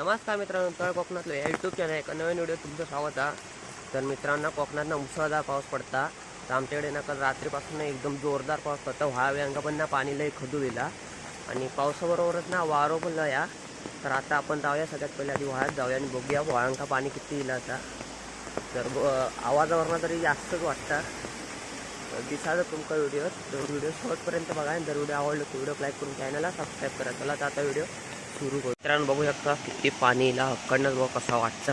नमस्कार मित्रांनो तळ कोकणातलं या यूट्यूब चॅनल एका नवीन व्हिडिओ तुमचं स्वागत आहे. तर मित्रांनो कोकणातनं मुसळधार पाऊस पडता. तर आमच्याकडे ना काल रात्रीपासून एकदम जोरदार पाऊस पडता. व्हावे अंगा पण ना पाणी लई खदू दिला आणि पावसाबरोबरच ना वारो पण लय या तर आता आपण जाऊया सगळ्यात पहिले आधी व्हाळ्यात जाऊया आणि बघूया व्हाळांका पाणी किती दिलं आता. तर ब- आवाजावरनं तरी जास्तच वाटतं. दिसायचं तुमका व्हिडिओ तर व्हिडिओ शेवटपर्यंत बघा आणि जर व्हिडिओ आवडलो तर व्हिडिओ लाईक करून चॅनलला सबस्क्राईब करा. चला आता व्हिडिओ सुरू करू. मित्रांनो बघू शकता किती पाणीला इला बघा कसा वाटतं.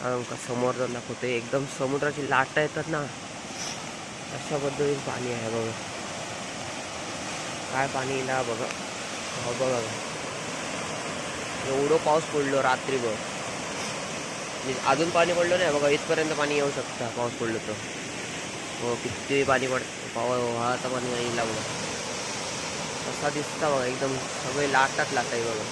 कारण का समोर जर दाखवतो एकदम समुद्राची लाटा येतात ना. अशा पद्धतीने पाणी आहे बघा. काय पाणी इला बघा. हो बघा एवढं पाऊस पडलो रात्री बघ. म्हणजे अजून पाणी पडलं नाही. बघा इथपर्यंत पाणी येऊ शकता. पाऊस पडलो तर. हो किती पाणी पड पाव वाहता पाणी येईल बघा कसा दिसता बघा एकदम सगळे लाटात लाट आहे बघा.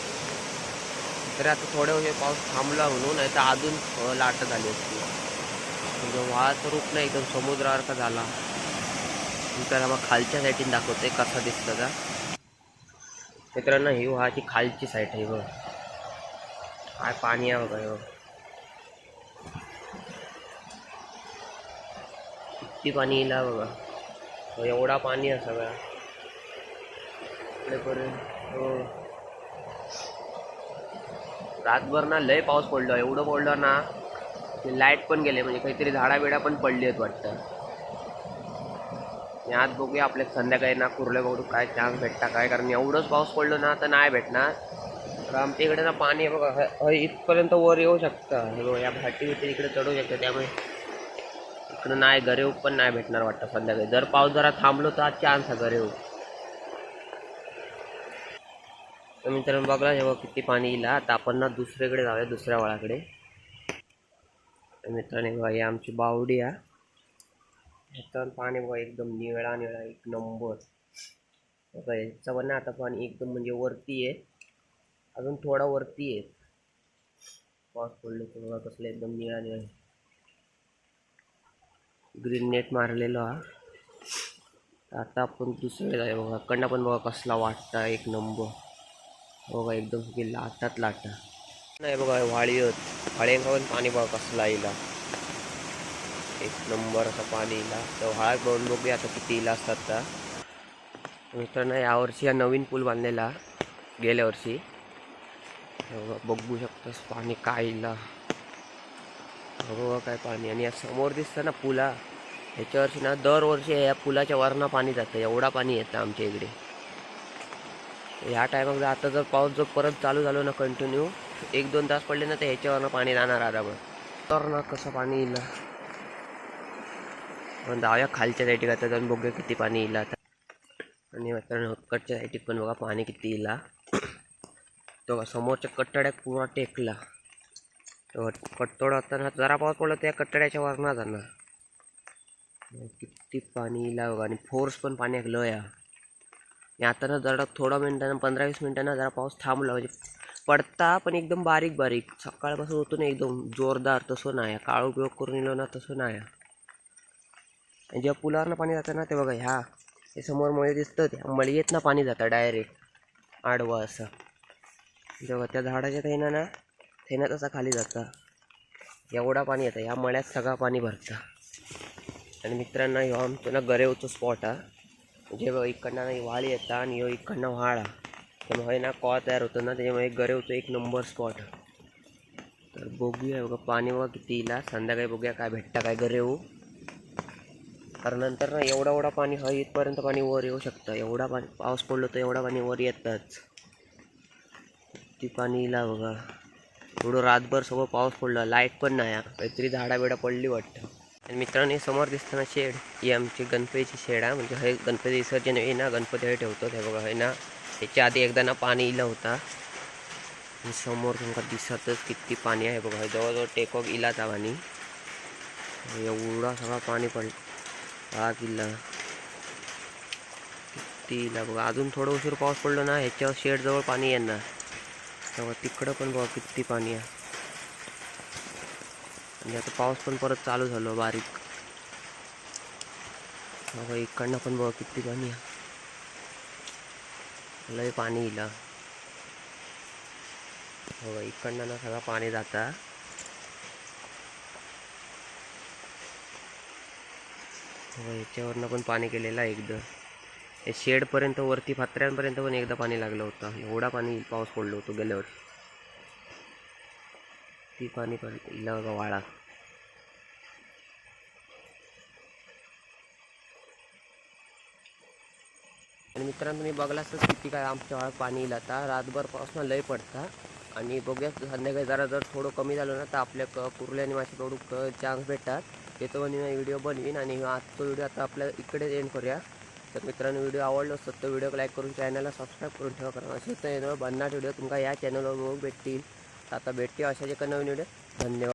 तरी आता थोड्या वेळ पाऊस थांबला म्हणून नाही तर अजून लाट झाली असती म्हणजे वाहाचं रूप नाही एकदम समुद्रासारखा झाला. त्याला मग खालच्या साईडीन दाखवते कसा दिसतं का मित्रांनो ही वाहाची खालची साईड आहे बघ. काय पाणी आहे बघा बघ. किती पाणी येईल बघा. एवढा पाणी आहे सगळा. हो. रातभर ना लय पाऊस पडलो एवढं पडलं ना की लाइट पण गेले म्हणजे काहीतरी झाडा बिडा पण पडली आहेत वाटतं. आणि आज बघूया आपल्या संध्याकाळी ना कुर्ले बघू काय चान्स भेटता काय कारण एवढंच पाऊस पडलो ना तर नाही भेटणार. तर आमच्या इकडे ना पाणी बघा इथपर्यंत वर येऊ शकतं. हे या भाटी बिटी इकडे चढू शकतं त्यामुळे इकडं नाही गरेऊ पण नाही भेटणार वाटतं संध्याकाळी. जर पाऊस जरा थांबलो तर आज चान्स आहे गरेऊ तर मित्रांनो बघला हे किती पाणी येईल. आता आपण ना दुसरीकडे जाऊया दुसऱ्या वळाकडे. तर मित्रांनो बघा ही आमची बावडी आहे. ह्याच्यावर पाणी बघा एकदम निळा निळा एक नंबर. बघा ह्याचं पण ना आता पाणी एकदम म्हणजे वरती आहे. अजून थोडा वरती आहे. पाऊस पडलो तर बघा कसलं एकदम निळा निळा ग्रीन नेट मारलेलो हा आता आपण दुसरीकडे जाऊया बघा. कडनं पण बघा कसला वाटता एक नंबर. हो बघा एकदम सगळी लाटात लाटा. नाही बघा वाळी होत व्हाळ्यांका पण पाणी बघा कसला येईल एक नंबर असं पाणी इला तर व्हाळ्यात बघून बघूया आता किती इला असतात का मित्रांनो यावर्षी हा नवीन पूल बांधलेला गेल्या वर्षी. बघू शकतोस पाणी काय इला. बघा काय पाणी. आणि या समोर दिसतं ना पुला. ह्याच्या वर्षी ना दरवर्षी या पुलाच्या वरनं पाणी जातं. एवढा पाणी येतं आमच्या इकडे. ह्या टायमात आता जर पाऊस जर परत चालू झालो ना कंटिन्यू एक दोन तास पडले ना तर ह्याच्यावरनं पाणी जाणार आराम तर ना कसं पाणी येईल पण जाऊया खालच्या साईडीत आता जाऊन बघूया किती पाणी येईल आता. आणि कटच्या साईडीत पण बघा पाणी किती येईल तो समोरच्या कट्टड्यात पुरा टेकला. तो कट्टोड असताना जरा पाऊस पडला त्या कट्टड्याच्या वरना जाणार. किती पाणी येईल बघा आणि फोर्स पण पाणी लया आणि आता जरा थोडा मिनटानं पंधरा वीस मिनिटांना जरा पाऊस थांबला म्हणजे पडता पण एकदम बारीक बारीक. सकाळपासून होतो ना एकदम जोरदार तसं नाही काळ उपयोग करून येलो ना तसं नाही आणि जेव्हा पुलावरनं पाणी जातं ना ते बघा ह्या हे समोर मळी दिसतं त्या मळीतनं पाणी जातं डायरेक्ट. आडवा असं. जेव्हा त्या झाडाच्या थैना ना थैना तसा खाली जातं. एवढा पाणी येतं. ह्या मळ्यात सगळं पाणी भरतं. आणि मित्रांनो ह्यो आमचं ना गरेवचं स्पॉट हा जे इकडनं ना व्हाळी येता आणि ह्यो इकडनं व्हाळा त्यामुळे ना कॉ तयार होतो ना त्याच्यामुळे गरेवचं एक नंबर स्पॉट तर बघूया बघा पाणी बघा किती येईल संध्याकाळी बघूया काय भेटतं काय गरेव कारण नंतर ना एवढा एवढा पाणी हा इथपर्यंत पाणी वर येऊ शकतं. एवढा पाणी पाऊस पडलो तर एवढा पाणी वर येतच. ती पाणी येईल बघा. एवढं रातभर सगळं पाऊस पडला. लाइट पण नाही काहीतरी झाडा बिडा पडली वाटतं. आणि मित्रांनो हे समोर दिसताना शेड ही आमची गणपतीची शेड आहे. म्हणजे हे गणपती विसर्जन आहे ना गणपती हे ठेवतो. हे बघा हे ना ह्याच्या आधी एकदा ना पाणी इला होता. आणि समोर तुमका दिसतच किती पाणी आहे. बघा हे जवळजवळ टेकॉक इलाचा पाणी एवढा सगळा पाणी पड हा किल्ला. किती इला बघा. अजून थोडं उशीर पाऊस पडलो ना ह्याच्यावर शेडजवळ पाणी येणार. तेव्हा तिकडं पण बघा किती पाणी आहे. म्हणजे आता पाऊस पण परत चालू झालो बारीक. बघा इकडनं पण बघा किती पाणी लय पाणी येईल हो. इकडनं ना सगळं पाणी जाता याच्यावरनं पण पाणी गेलेलं आहे हे शेडपर्यंत वरती फात्र्यांपर्यंत पण एकदा पाणी लागलं होतं. एवढा पाणी पाऊस पडलो होतो गेल्यावर ती पाणी पडलं बघा वाळा आणि मित्रांनो तुम्ही बघलाच तर किती काय आमच्या वाळात पाणी येईल आता. रातभर पावसानं लय पडता. आणि बघूया संध्याकाळी जरा जर थोडं कमी झालं ना तर आपल्या क कुर्ले आणि मासे थोडं चान्स भेटतात. ते पण म्हणजे मी व्हिडिओ बनवीन आणि आजचा व्हिडिओ आता आपल्या इकडेच एंड करूया. तर मित्रांनो व्हिडिओ आवडलो असतात तर व्हिडिओ लाईक करून चॅनलला सबस्क्राईब करून ठेवा. कारण असेच तर व्हिडिओ तुमका या चॅनलवर बघू भेटतील. आता भेटते अशाच एका नवीन व्हिडिओ धन्यवाद.